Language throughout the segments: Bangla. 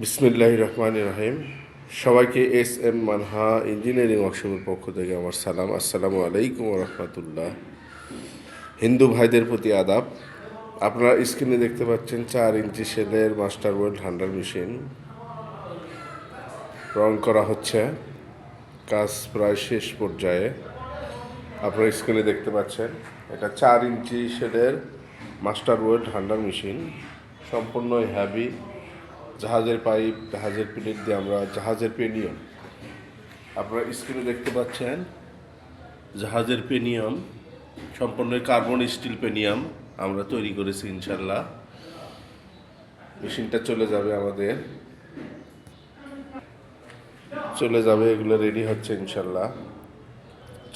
বিসমিল্লাহ রহমান রহিম। সবাইকে এস এম মানহা ইঞ্জিনিয়ারিং ওয়ার্কশপের পক্ষ থেকে আমার সালাম। আসসালামু আলাইকুম রহমতুল্লাহ। হিন্দু ভাইদের প্রতি আদাব। আপনারা স্ক্রিনে দেখতে পাচ্ছেন চার ইঞ্চি শেলের মাস্টার ওয়েল্ড হান্ডার মেশিন। রং করা হচ্ছে। কাজ প্রায় শেষ পর্যায়ে। আপনারা স্ক্রিনে দেখতে পাচ্ছেন, এটা চার ইঞ্চি শেডের মাস্টার ওয়েল্ড হান্ডার মেশিন। সম্পূর্ণই হ্যাভি জাহাজের পাইপ, জাহাজের প্লেট দিয়ে আমরা জাহাজের পেনিয়ম। আপনারা স্ক্রিনে দেখতে পাচ্ছেন, জাহাজের পেনিয়ম, সম্পূর্ণ কার্বন স্টিল পেনিয়াম আমরা তৈরি করেছি ইনশাল্লাহ। মেশিনটা চলে যাবে আমাদের। চলে যাবে, এগুলো রেডি হচ্ছে ইনশাল্লাহ।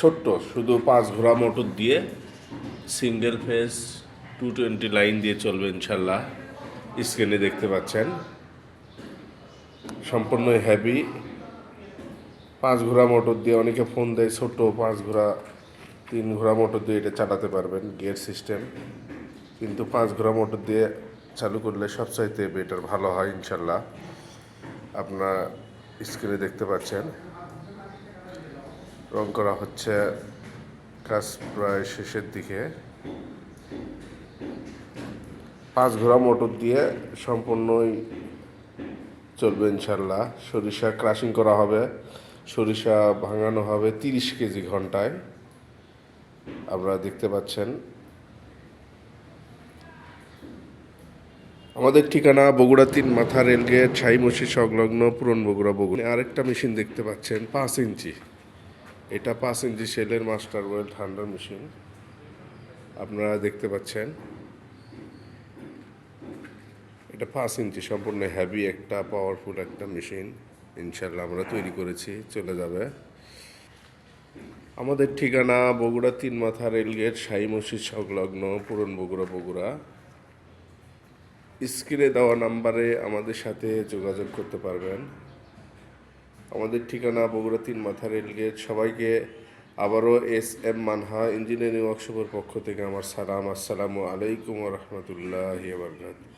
ছোট্ট, শুধু পাঁচ ঘোড়া মোটর দিয়ে single phase two twenty line দিয়ে চলবে ইনশাল্লাহ। স্ক্রিনে দেখতে পাচ্ছেন। সম্পূর্ণ হ্যাভি পাঁচ ঘোড়া মোটর দিয়ে অনেকে ফোন দেয়, ছোট, পাঁচ ঘোড়া, তিন ঘোড়া মোটর দিয়ে এটা চালাতে পারবেন গিয়ার সিস্টেম কিন্তু পাঁচ ঘোড়া মোটর দিয়ে চালু করলে সবচাইতে বেটার ভালো হয়, ইনশাল্লাহ। আপনার স্ক্রিনে দেখতে পাচ্ছেন। রং করা হচ্ছে কাজ প্রায় শেষের দিকে। পাঁচ ঘোড়া মোটর দিয়ে সম্পূর্ণই চলবে ইনশাল্লাহ সরিষা ক্রাশিং করা হবে। সরিষা ভাঙানো হবে তিরিশ কেজি ঘন্টায়। আপনারা দেখতে পাচ্ছেন। আমাদের ঠিকানা বগুড়া তিন মাথা রেলগেট ছাইমসি সংলগ্ন পুরন বগুড়া বগুড়া। আরেকটা মেশিন দেখতে পাচ্ছেন, পাঁচ ইঞ্চি। এটা পাঁচ ইঞ্চি সেলের মাস্টার ওয়েল ঠান্ডার মেশিন আপনারা দেখতে পাচ্ছেন। এটা পাঁচ ইঞ্চি সম্পূর্ণ হ্যাভি একটা পাওয়ারফুল একটা মেশিন ইনশাল্লাহ আমরা তৈরি করেছি, চলে যাবে। আমাদের ঠিকানা বগুড়া তিন মাথা রেলগেট শাহী মসজিদ সংলগ্ন, পুরন বগুড়া বগুড়া। স্ক্রিনে দেওয়া নাম্বারে আমাদের সাথে যোগাযোগ করতে পারবেন। আমাদের ঠিকানা বগুড়া তিন মাথা রেলগেট সবাইকে আবারও এস এম মানহা ইঞ্জিনিয়ারিং ওয়ার্কশপের পক্ষ থেকে আমার সালাম। আসসালামু আলাইকুম রহমতুল্লাহ বরকাত